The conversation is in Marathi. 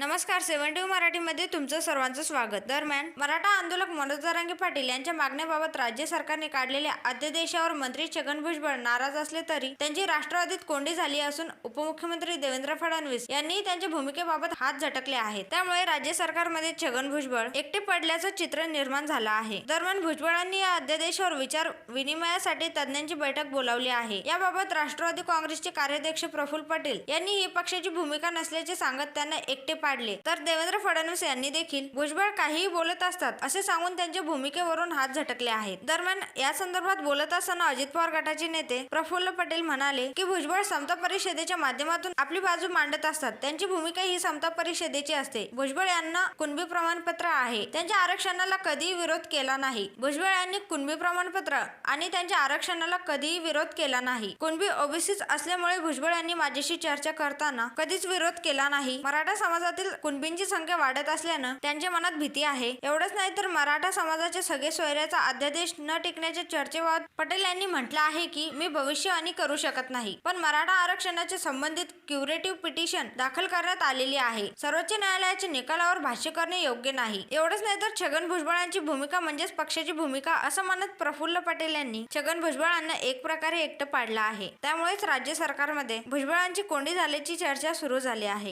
नमस्कार सेव्हन्टी मराठीमध्ये तुमचं सर्वांचं स्वागत. दरम्यान मराठा आंदोलक मनोज जरांगे पाटील यांच्या मागण्याबाबत राज्य सरकारने काढलेल्या अध्यादेशावर मंत्री छगन भुजबळ नाराज असले तरी त्यांची राष्ट्रवादीत कोंडी झाली असून उपमुख्यमंत्री देवेंद्र फडणवीस यांनी त्यांच्या भूमिकेबाबत हात झटकले आहेत. त्यामुळे राज्य सरकारमध्ये छगन भुजबळ एकटे पडल्याचं चित्र निर्माण झालं आहे. दरम्यान भुजबळांनी या अध्यादेशावर विचार विनिमयासाठी तज्ज्ञांची बैठक बोलावली आहे. याबाबत राष्ट्रवादी काँग्रेसचे कार्याध्यक्ष प्रफुल्ल पटेल यांनी ही पक्षाची भूमिका नसल्याचे सांगत त्यांना एकटे पाडले तर देवेंद्र फडणवीस यांनी देखील भुजबळ काहीही बोलत असतात असे सांगून त्यांच्या भूमिकेवरून हात झटकले आहेत. दरम्यान या संदर्भात बोलत असताना अजित पवार गटाचे नेते प्रफुल्ल पटेल म्हणाले की भुजबळ समता परिषदेच्या माध्यमातून आपली बाजू मांडत असतात. त्यांची भूमिका ही समता परिषदेची असते. भुजबळ यांना कुणबी प्रमाणपत्र आहे. त्यांच्या आरक्षणाला कधीही विरोध केला नाही. भुजबळ यांनी कुणबी प्रमाणपत्र आणि त्यांच्या आरक्षणाला कधीही विरोध केला नाही. कुणबी ओबीसीच असल्यामुळे भुजबळ यांनी माझ्याशी चर्चा करताना कधीच विरोध केला नाही. मराठा समाजातील कुणबींची संख्या वाढत असल्यानं त्यांच्या मनात भीती आहे. एवढंच नाही तर मराठा समाजाच्या सगळे सोयऱ्याचा अध्यादेश न टिकण्याच्या चर्चेबाबत पटेल यांनी म्हटलं आहे की मी भविष्यवाणी करू शकत नाही. पण मराठा आरक्षणाचे संबंधित क्युरेटिव्ह पिटिशन दाखल करण्यात आलेली आहे. सर्वोच्च न्यायालयाच्या निकालावर भाष्य करणे योग्य नाही. एवढंच नाही तर छगन भुजबळांची भूमिका म्हणजेच पक्षाची भूमिका असं म्हणत प्रफुल्ल पटेल यांनी छगन भुजबळांना एक प्रकारे एकटं पाडलं आहे. त्यामुळेच राज्य सरकारमध्ये भुजबळांची कोंडी झाल्याची चर्चा सुरू झाली आहे.